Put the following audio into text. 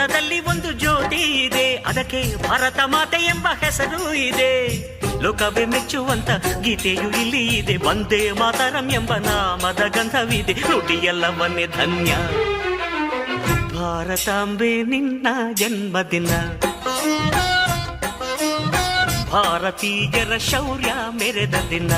ಗೋಳದಲ್ಲಿ ಒಂದು ಜ್ಯೋತಿ ಇದೆ. ಅದಕ್ಕೆ ಭಾರತ ಮಾತೆ ಎಂಬ ಹೆಸರು ಇದೆ. ಲೋಕವೇ ಮೆಚ್ಚುವಂತ ಗೀತೆಯು ಇಲ್ಲಿ ಇದೆ. ಒಂದೇ ಮಾತರಂ ಎಂಬ ನಾಮದ ಗಂಧವಿದೆ ನುಡಿಯೆಲ್ಲವನ್ನೇ ಧನ್ಯ. ಭಾರತಾಂಬೆ, ನಿನ್ನ ಜನ್ಮದಿನ. ಭಾರತೀಯರ ಶೌರ್ಯ ಮೆರೆದ ದಿನ.